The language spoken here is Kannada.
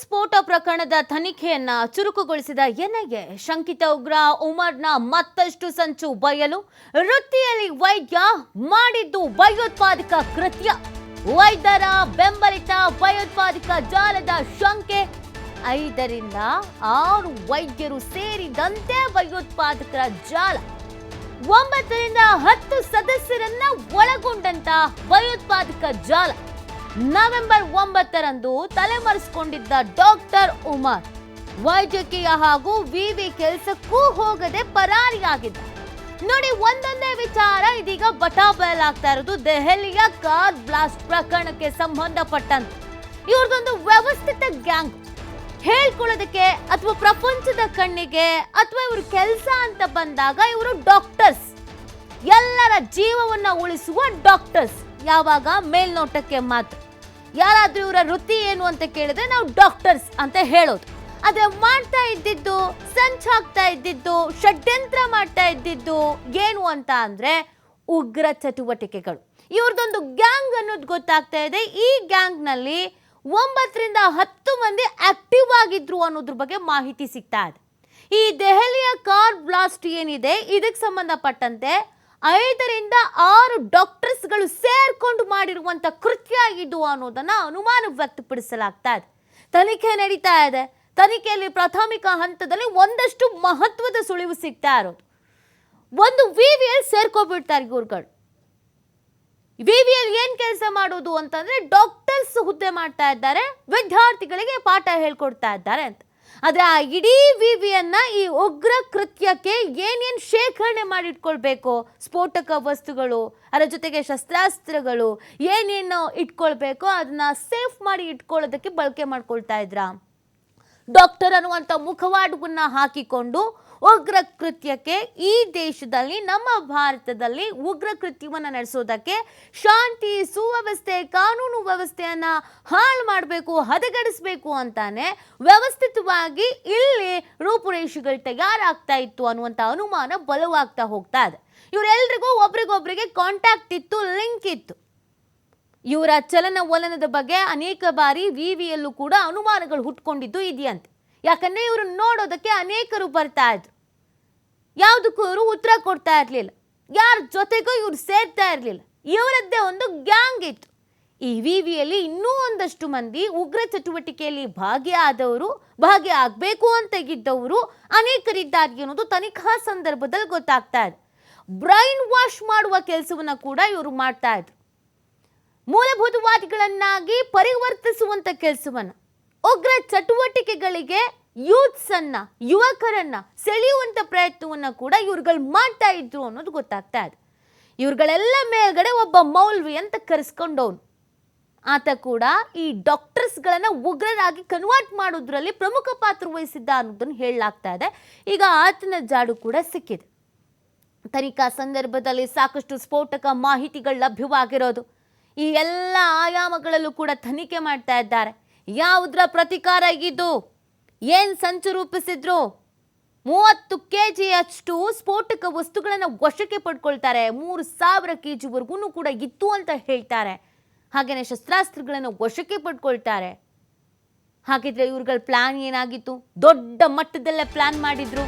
ಸ್ಫೋಟ ಪ್ರಕರಣದ ತನಿಖೆಯನ್ನ ಚುರುಕುಗೊಳಿಸಿದ ಎನ್ಐಎ, ಶಂಕಿತ ಉಗ್ರ ಉಮರ್ನ ಮತ್ತಷ್ಟು ಸಂಚು ಬಯಲು ವೃತ್ತಿಯಲ್ಲಿ ವೈದ್ಯ ಮಾಡಿದ್ದು ಭಯೋತ್ಪಾದಕ ಕೃತ್ಯ. ವೈದ್ಯರ ಬೆಂಬಲಿತ ಭಯೋತ್ಪಾದಕ ಜಾಲದ ಶಂಕೆ. ಐದರಿಂದ ಆರು ವೈದ್ಯರು ಸೇರಿದಂತೆ ಭಯೋತ್ಪಾದಕರ ಜಾಲ. ಒಂಬತ್ತರಿಂದ ಹತ್ತು ಸದಸ್ಯರನ್ನ ಒಳಗೊಂಡಂತ ಭಯೋತ್ಪಾದಕ ಜಾಲ. ನವೆಂಬರ್ ಒಂಬತ್ತರಂದು ತಲೆಮರೆಸಿಕೊಂಡಿದ್ದ ಡಾಕ್ಟರ್ ಉಮರ್. ವೈದ್ಯಕೀಯ ಹಾಗೂ ವಿವಿ ಕೆಲಸಕ್ಕೂ ಹೋಗದೆ ಪರಾರಿಯಾಗಿದ್ದ. ನೋಡಿ, ಒಂದೊಂದೇ ವಿಚಾರ ಇದೀಗ ಬಟಾಬಯಲಾಗ್ತಾ ಇರೋದು ದೆಹಲಿಯ ಕಾರ್ ಬ್ಲಾಸ್ಟ್ ಪ್ರಕರಣಕ್ಕೆ ಸಂಬಂಧಪಟ್ಟಂತೆ. ಇವ್ರದೊಂದು ವ್ಯವಸ್ಥಿತ ಗ್ಯಾಂಗ್. ಹೇಳ್ಕೊಳ್ಳೋದಕ್ಕೆ ಅಥವಾ ಪ್ರಪಂಚದ ಕಣ್ಣಿಗೆ ಅಥವಾ ಇವ್ರ ಕೆಲಸ ಅಂತ ಬಂದಾಗ ಇವರು ಡಾಕ್ಟರ್ಸ್. ಎಲ್ಲರ ಜೀವವನ್ನ ಉಳಿಸುವ ಡಾಕ್ಟರ್ಸ್. ಯಾವಾಗ ಮೇಲ್ನೋಟಕ್ಕೆ ಮಾತ್ರ. ಯಾರಾದ್ರೂ ಇವರ ವೃತ್ತಿ ಏನು ಅಂತ ಕೇಳಿದ್ರೆ ನಾವು ಡಾಕ್ಟರ್ಸ್ ಅಂತ ಹೇಳೋದು. ಆದ್ರೆ ಮಾಡ್ತಾ ಇದ್ದಿದ್ದು ಸಂಚಾಗ್ತಾ ಇದ್ದಿದ್ದು, ಷಡ್ಯಂತ್ರ ಮಾಡ್ತಾ ಇದ್ದಿದ್ದು ಏನು ಅಂತ ಅಂದ್ರೆ ಉಗ್ರ ಚಟುವಟಿಕೆಗಳು. ಇವ್ರದೊಂದು ಗ್ಯಾಂಗ್ ಅನ್ನೋದು ಗೊತ್ತಾಗ್ತಾ ಇದೆ. ಈ ಗ್ಯಾಂಗ್ನಲ್ಲಿ ಒಂಬತ್ತರಿಂದ ಹತ್ತು ಮಂದಿ ಆಕ್ಟಿವ್ ಆಗಿದ್ರು ಅನ್ನೋದ್ರ ಬಗ್ಗೆ ಮಾಹಿತಿ ಸಿಗ್ತಾ ಇದೆ. ಈ ದೆಹಲಿಯ ಕಾರ್ ಬ್ಲಾಸ್ಟ್ ಏನಿದೆ, ಇದಕ್ಕೆ ಸಂಬಂಧಪಟ್ಟಂತೆ ಐದರಿಂದ ಆರು ಡಾಕ್ಟರ್ಸ್ಗಳು ಸೇರ್ಕೊಂಡು ಮಾಡಿರುವಂತ ಕೃತ್ಯ ಇದು ಅನ್ನೋದನ್ನು ಅನುಮಾನ ವ್ಯಕ್ತಪಡಿಸಲಾಗ್ತಾ ಇದೆ. ತನಿಖೆ ನಡೀತಾ ಇದೆ. ತನಿಖೆಯಲ್ಲಿ ಪ್ರಾಥಮಿಕ ಹಂತದಲ್ಲಿ ಒಂದಷ್ಟು ಮಹತ್ವದ ಸುಳಿವು ಸಿಗ್ತಾ ಇರೋದು. ಒಂದು ವಿ ವಿ ಎಲ್ ಸೇರ್ಕೊಬಿಡ್ತಾರೆ ಇವ್ರುಗಳು. ವಿ ವಿ ಎಲ್ ಏನು ಕೆಲಸ ಮಾಡೋದು ಅಂತಂದ್ರೆ ಡಾಕ್ಟರ್ಸ್ ಹುದ್ದೆ ಮಾಡ್ತಾ ಇದ್ದಾರೆ, ವಿದ್ಯಾರ್ಥಿಗಳಿಗೆ ಪಾಠ ಹೇಳ್ಕೊಡ್ತಾ ಇದ್ದಾರೆ ಅಂತ. ಆದ್ರೆ ಆ ಇಡೀ ವಿವಿಯನ್ನ ಈ ಉಗ್ರ ಕೃತ್ಯಕ್ಕೆ ಏನೇನು ಶೇಖರಣೆ ಮಾಡಿಟ್ಕೊಳ್ಬೇಕು? ಸ್ಫೋಟಕ ವಸ್ತುಗಳು, ಅದರ ಜೊತೆಗೆ ಶಸ್ತ್ರಾಸ್ತ್ರಗಳು ಏನೇನು ಇಟ್ಕೊಳ್ಬೇಕು ಅದನ್ನ ಸೇಫ್ ಮಾಡಿ ಇಟ್ಕೊಳ್ಳೋದಕ್ಕೆ ಬಳಕೆ ಮಾಡ್ಕೊಳ್ತಾ ಇದ್ರಾ? ಡಾಕ್ಟರ್ ಅನ್ನುವಂಥ ಮುಖವಾಡವನ್ನು ಹಾಕಿಕೊಂಡು ಉಗ್ರ ಕೃತ್ಯಕ್ಕೆ ಈ ದೇಶದಲ್ಲಿ, ನಮ್ಮ ಭಾರತದಲ್ಲಿ ಉಗ್ರ ಕೃತ್ಯವನ್ನು ನಡೆಸೋದಕ್ಕೆ ಶಾಂತಿ, ಸುವ್ಯವಸ್ಥೆ, ಕಾನೂನು ವ್ಯವಸ್ಥೆಯನ್ನು ಹಾಳು ಮಾಡಬೇಕು, ಹದಗೆಡಿಸ್ಬೇಕು ಅಂತಾನೆ ವ್ಯವಸ್ಥಿತವಾಗಿ ಇಲ್ಲಿ ರೂಪುರೇಷೆಗಳು ತಯಾರಾಗ್ತಾ ಇತ್ತು ಅನ್ನುವಂಥ ಅನುಮಾನ ಬಲವಾಗ್ತಾ ಹೋಗ್ತಾ ಇದೆ. ಇವರೆಲ್ರಿಗೂ ಒಬ್ರಿಗೊಬ್ರಿಗೆ ಕಾಂಟ್ಯಾಕ್ಟ್ ಇತ್ತು ಲಿಂಕ್ ಇತ್ತು. ಇವರ ಚಲನವಲನದ ಬಗ್ಗೆ ಅನೇಕ ಬಾರಿ ವಿವಿಯಲ್ಲೂ ಕೂಡ ಅನುಮಾನಗಳು ಹುಟ್ಕೊಂಡಿದ್ದು ಇದೆಯಂತೆ. ಯಾಕಂದ್ರೆ ಇವರು ನೋಡೋದಕ್ಕೆ ಅನೇಕರು ಬರ್ತಾ ಇದ್ರು. ಯಾವುದಕ್ಕೂ ಇವರು ಉತ್ತರ ಕೊಡ್ತಾ ಇರಲಿಲ್ಲ. ಯಾರ ಜೊತೆಗೂ ಇವರು ಸೇರ್ತಾ ಇರಲಿಲ್ಲ. ಇವರದ್ದೇ ಒಂದು ಗ್ಯಾಂಗ್ ಇತ್ತು. ಈ ವಿವಿಯಲ್ಲಿ ಇನ್ನೂ ಒಂದಷ್ಟು ಮಂದಿ ಉಗ್ರ ಚಟುವಟಿಕೆಯಲ್ಲಿ ಭಾಗಿಯಾದವರು ಭಾಗಿಯಾಗಬೇಕು ಅಂತ ಇದ್ದವರು ಅನೇಕರಿದ್ದಾರೆ ಅನ್ನೋದು ತನಿಖಾ ಸಂದರ್ಭದಲ್ಲಿ ಗೊತ್ತಾಗ್ತಾ ಇದೆ. ಬ್ರೈನ್ ವಾಶ್ ಮಾಡುವ ಕೆಲಸವನ್ನು ಕೂಡ ಇವರು ಮಾಡ್ತಾ ಇದ್ರು. ಮೂಲಭೂತವಾದಿಗಳನ್ನಾಗಿ ಪರಿವರ್ತಿಸುವಂತ ಕೆಲಸವನ್ನು, ಉಗ್ರ ಚಟುವಟಿಕೆಗಳಿಗೆ ಯೂತ್ಸ್ ಅನ್ನ ಯುವಕರನ್ನ ಸೆಳೆಯುವಂತ ಪ್ರಯತ್ನವನ್ನ ಕೂಡ ಇವ್ರುಗಳು ಮಾಡ್ತಾ ಇದ್ರು ಅನ್ನೋದು ಗೊತ್ತಾಗ್ತಾ ಇದೆ. ಇವ್ರುಗಳೆಲ್ಲ ಮೇಲ್ಗಡೆ ಒಬ್ಬ ಮೌಲ್ವಿ ಅಂತ ಕರೆಸ್ಕೊಂಡವನು. ಆತ ಕೂಡ ಈ ಡಾಕ್ಟರ್ಸ್ಗಳನ್ನ ಉಗ್ರರಾಗಿ ಕನ್ವರ್ಟ್ ಮಾಡೋದ್ರಲ್ಲಿ ಪ್ರಮುಖ ಪಾತ್ರ ವಹಿಸಿದ್ದ ಅನ್ನೋದನ್ನು ಹೇಳಲಾಗ್ತಾ ಇದೆ. ಈಗ ಆತನ ಜಾಡು ಕೂಡ ಸಿಕ್ಕಿದೆ. ತನಿಖಾ ಸಂದರ್ಭದಲ್ಲಿ ಸಾಕಷ್ಟು ಸ್ಫೋಟಕ ಮಾಹಿತಿಗಳು ಲಭ್ಯವಾಗಿರೋದು. ಈ ಎಲ್ಲ ಆಯಾಮಗಳಲ್ಲೂ ಕೂಡ ತನಿಖೆ ಮಾಡ್ತಾ ಇದ್ದಾರೆ. ಯಾವುದರ ಪ್ರತಿಕಾರ ಆಗಿದ್ದು ಏನ್ ಸಂಚು ರೂಪಿಸಿದ್ರು? ಮೂವತ್ತು ಕೆ ಜಿಯಷ್ಟು ಸ್ಫೋಟಕ ವಸ್ತುಗಳನ್ನು ವಶಕ್ಕೆ ಪಡ್ಕೊಳ್ತಾರೆ. ಮೂರು ಸಾವಿರ ಕೆ ಜಿವರೆಗೂ ಕೂಡ ಇತ್ತು ಅಂತ ಹೇಳ್ತಾರೆ. ಹಾಗೆಯೇ ಶಸ್ತ್ರಾಸ್ತ್ರಗಳನ್ನು ವಶಕ್ಕೆ ಪಡ್ಕೊಳ್ತಾರೆ. ಹಾಗಿದ್ರೆ ಇವ್ರುಗಳ ಪ್ಲಾನ್ ಏನಾಗಿತ್ತು? ದೊಡ್ಡ ಮಟ್ಟದಲ್ಲೇ ಪ್ಲಾನ್ ಮಾಡಿದ್ರು.